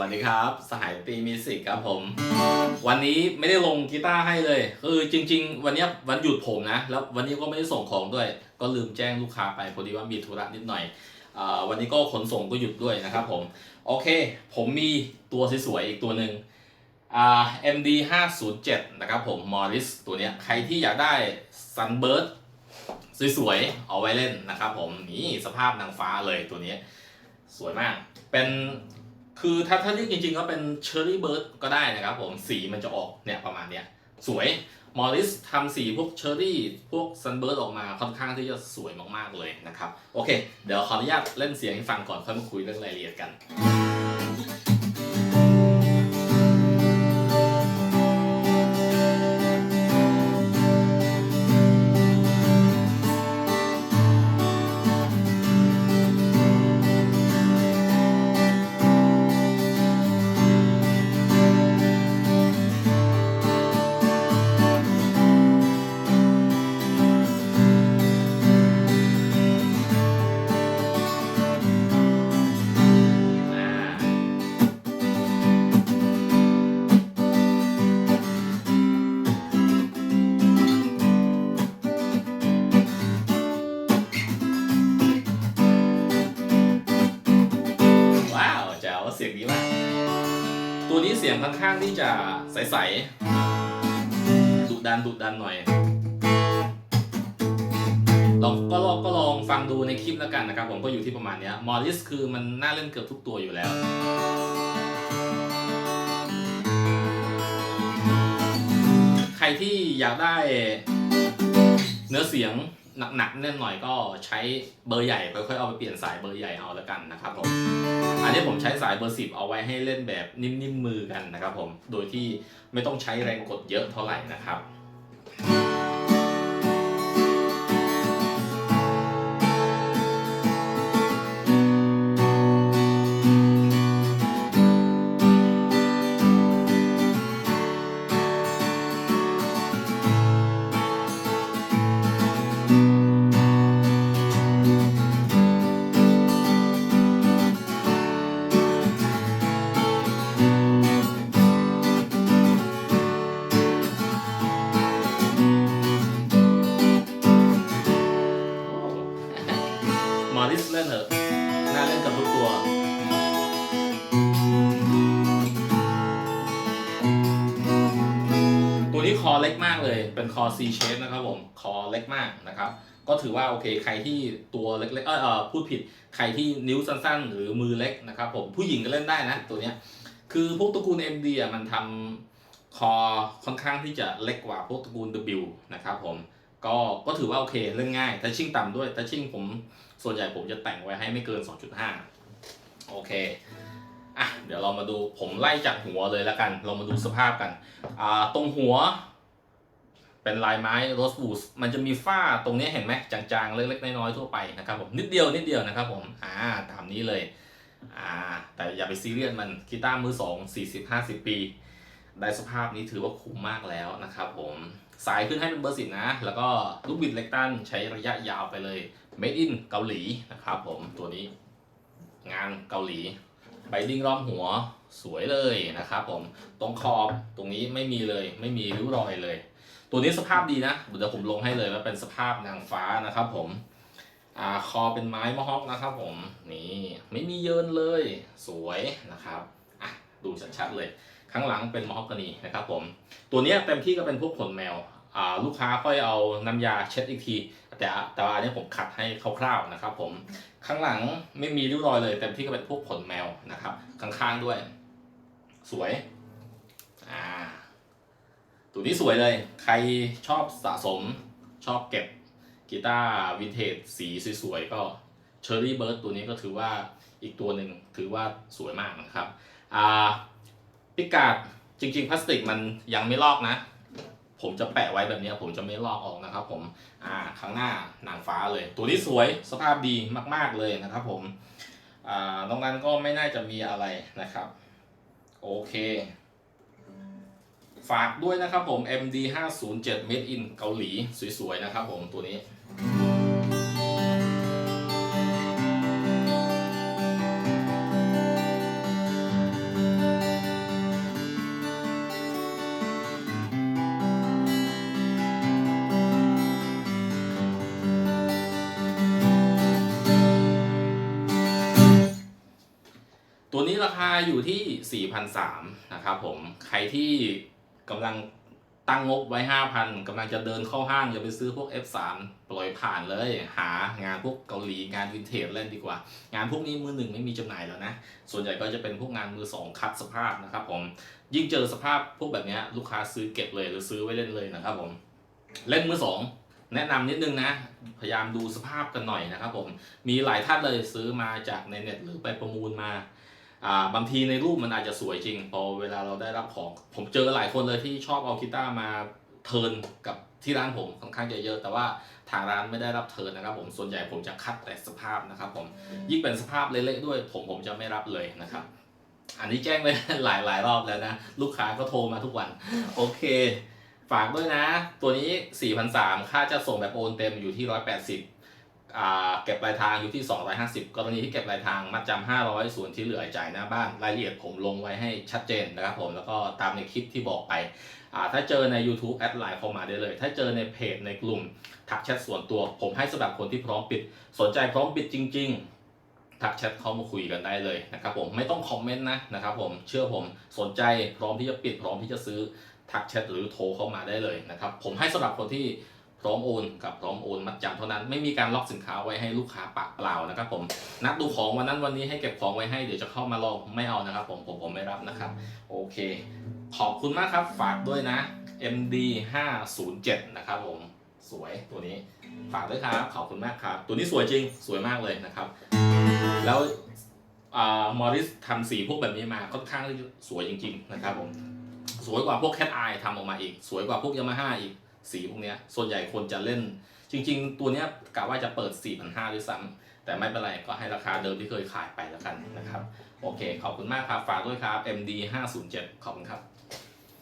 วัสดีครับ สหายตีมิสิกครับผม วันนี้ไม่ได้ลงกีตาร์ให้เลย คือจริง ๆ วันนี้วันหยุดผมนะ แล้ววันนี้ก็ไม่ได้ส่งของด้วย ก็ลืมแจ้งลูกค้าไปพอดีว่ามีธุระนิดหน่อยอวันนี้ก็ขนส่งก็หยุดด้วยนะครับผม โอเค ผมมีตัวสวยๆอีกตัวหนึ่งอ่า MD 507นะครับผม Morris ตัวเนี้ย ใครที่อยากได้ Sunbird สวยๆ เอาไว้เล่นนะครับผม นี่สภาพนางฟ้าเลยตัวนี้ สวยมาก เป็น คือถ้าถ้าเรียกจริงๆก็เป็นเชอร์รี่เบิร์ดก็ได้นะครับผมสีมันจะออกเนี่ยประมาณเนี้ยสวยมอริสทำสีพวกเชอร์รี่พวกซันเบิร์ดออกมาค่อนข้างที่จะสวยมากๆเลยนะครับ โอเค เดี๋ยวขออนุญาตเล่นเสียงให้ฟังก่อนค่อยมาคุยเรื่องรายละเอียดกัน สียงค่อนข้างที่จะใสๆดุดันดุดันหน่อยลองก็ลองก็ลองฟังดูในคลิปแล้วกันนะครับ ผมก็อยู่ที่ประมาณนี้มอริสคือมันน่าเล่นเกือบทุกตัวอยู่แล้วใครที่อยากได้เนื้อเสียง หนักๆแน่นหน่อยก็ใช้เบอร์ใหญ่ค่อยๆเอาไปเปลี่ยนสายเบอร์ใหญ่เอาแล้วกันนะครับผมอันนี้ผมใช้สายเบอร์สิบเอาไว้ให้เล่นแบบนิ่มๆมือกันนะครับผมโดยที่ไม่ต้องใช้แรงกดเยอะเท่าไหร่นะครับ มอนเถอะน่าเล่นกับทุกตัวตัวนี้คอเล็กมากเลย เป็นคอ C shape นะครับผม คอเล็กมากนะครับ ก็ถือว่าโอเค ใครที่ตัวเล็กๆเออเออพูดผิด ใครที่นิ้วสั้นๆ หรือมือเล็กนะครับผม ผู้หญิงก็เล่นได้นะตัวเนี้ย คือพวกตระกูล MD อะมันทำคอค่อนข้างที่จะเล็กกว่าพวกตระกูล W นะครับผม ก็ก็ถือว่าโอเคเล่นง่ายทัชชิ่งต่ำด้วยทัชชิ่งผมส่วนใหญ่ผมจะแต่งไว้ให้ไม่เกิน 2.5 โอเคอะเดี๋ยวเรามาดูผมไล่จากหัวเลยแล้วกัน เรามาดูสภาพกันอ่าตรงหัว เป็นลายไม้โรสบูสมันจะมีฝ้าตรงนี้เห็นไหมจางๆ เล็กๆ น้อยๆ ทั่วไปนะครับผมนิดเดียวนิดเดียวนะครับผมอ่าตามนี้เลยอ่าแต่อย่าไปซีเรียสมันกีตาร์มือสอง40 50 ปี ได้สภาพนี้ถือว่าคุ้มมากแล้วนะครับผม สายขึ้นให้เป็นเบอร์สิบนะ แล้วก็ลูกบิดเล็กตันใช้ระยะยาวไปเลย Made in เกาหลีนะครับผมตัวนี้ งานเกาหลีใบดิ้งรอบหัวสวยเลยนะครับผมตรงขอบตรงนี้ไม่มีเลย ไม่มีริ้วรอยเลย ตัวนี้สภาพดีนะเดี๋ยวผมลงให้เลยว่าเป็นสภาพนางฟ้านะครับผมอ่าคอเป็นไม้มะฮอกนะครับผมนี่ไม่มีเยินเลย สวยนะครับ ดูชัดๆเลย ข้างหลังเป็นมอฮอกกานีนะครับผม ตัวนี้เต็มที่ก็เป็นพวกขนแมวลูกค้าค่อยเอาน้ำยาเช็ดอีกที แต่แต่ว่าอันนี้ผมขัดให้คร่าวๆนะครับผมข้างหลังไม่มีริ้วรอยเลยเต็มที่ก็เป็นพวกขนแมวนะครับข้างๆด้วย สวยอ่าตัวนี้สวยเลย ใครชอบสะสมชอบเก็บกีตาร์วินเทจสีสวยๆก็เชอร์รี่เบิร์ดตัวนี้ก็ถือว่าอีกตัวหนึ่งถือว่าสวยมากนะครับ พิกาดจริง ๆ พลาสติกมันยังไม่ลอกนะ ผมจะแปะไว้แบบนี้ผมจะไม่ลอกออกนะครับ ผมอ่าข้างหน้าหนางฟ้าเลย ตัวนี้สวยสภาพดีมาก ๆเลยนะครับ ผมอ่านอกนั้นก็ไม่น่าจะมีอะไรนะครับ โอเค ฝากด้วยนะครับผม MD 507 Made in เกาหลีสวยๆนะครับผมตัวนี้ ตัวนี้ราคาอยู่ที่ 4,300นะครับผมใครที่กำลังตั้งงบไว้ 5,000กำลังจะเดินเข้าห้างอย่าไปซื้อพวก F3 ปล่อยผ่านเลย หางานพวกเกาหลีงานวินเทจเล่นดีกว่า งานพวกนี้มือหนึ่งไม่มีจำหน่ายแล้วนะ ส่วนใหญ่ก็จะเป็นพวกงานมือสองคัดสภาพนะครับผมยิ่งเจอสภาพพวกแบบนี้ลูกค้าซื้อเก็บเลยหรือซื้อไว้เล่นเลยนะครับผมเล่นมือสองแนะนำนิดนึงนะ พยายามดูสภาพกันหน่อยนะครับผมมีหลายท่านเลยซื้อมาจากในเน็ตหรือไปประมูลมา บางทีในรูปมันอาจจะสวยจริงพอเวลาเราได้รับของ ผมเจอหลายคนเลยที่ชอบเอากีตาร์มาเทิร์นกับที่ร้านผมค่อนข้างจะเยอะแต่ว่าทางร้านไม่ได้รับเทิร์นนะครับ ผมส่วนใหญ่ผมจะคัดแต่สภาพนะครับ ผมยิ่งเป็นสภาพเละๆด้วย ผมผมจะไม่รับเลยนะครับ อันนี้แจ้งไปหลายหลายรอบแล้วนะ ลูกค้าก็โทรมาทุกวัน โอเค ฝากด้วยนะ ตัวนี้ 4,300ค่าจะส่งแบบโอนเต็มอยู่ที่ 180 เก็บปลายทางอยู่ที่ 250 กรณีที่เก็บปลายทางมัดจำ500 ส่วนที่เหลือจ่ายหน้าบ้านรายละเอียดผมลงไว้ให้ชัดเจนนะครับผมแล้วก็ตามในคลิปที่บอกไป ถ้าเจอใน YouTube แอดไลน์เข้ามาได้เลย ถ้าเจอในเพจในกลุ่ม ทักแชทส่วนตัวผมให้สำหรับคนที่พร้อมปิด สนใจพร้อมปิดจริง ๆทักแชทเข้ามาคุยกันได้เลยนะครับผมไม่ต้องคอมเมนต์นะนะครับผมเชื่อผมสนใจพร้อมที่จะปิดพร้อมที่จะซื้อทักแชทหรือโทรเข้ามาได้เลยนะครับผมให้สำหรับคนที่ พร้อมโอนกับพร้อมโอนมัดจำเท่านั้นไม่มีการล็อกสินค้าไว้ให้ลูกค้าปากเปล่านะครับผมนัดดูของวันนั้นวันนี้ให้เก็บของไว้ให้เดี๋ยวจะเข้ามาลองไม่เอานะครับ ผมผมผมไม่รับนะครับ โอเค ขอบคุณมากครับฝากด้วยนะ MD 507นะครับผมสวยตัวนี้ฝากด้วยครับขอบคุณมากครับ ตัวนี้สวยจริงสวยมากเลยนะครับ แล้วมอริสทำสีพวกแบบนี้มาค่อนข้างที่จะสวยจริง ๆ นะครับผมสวยกว่าพวกแคทไอทำออกมาอีก สวยกว่าพวกยามาฮ่าอีก สีพวกนี้ส่วนใหญ่คนจะเล่น จริง ๆ ตัวนี้กะว่าจะเปิด 4,500ด้วยซ้ำแต่ไม่เป็นไรก็ให้ราคาเดิมที่เคยขายไปแล้วกันนะครับ โอเค ขอบคุณมากครับ ฝากด้วยครับ MD 507ขอบคุณครับ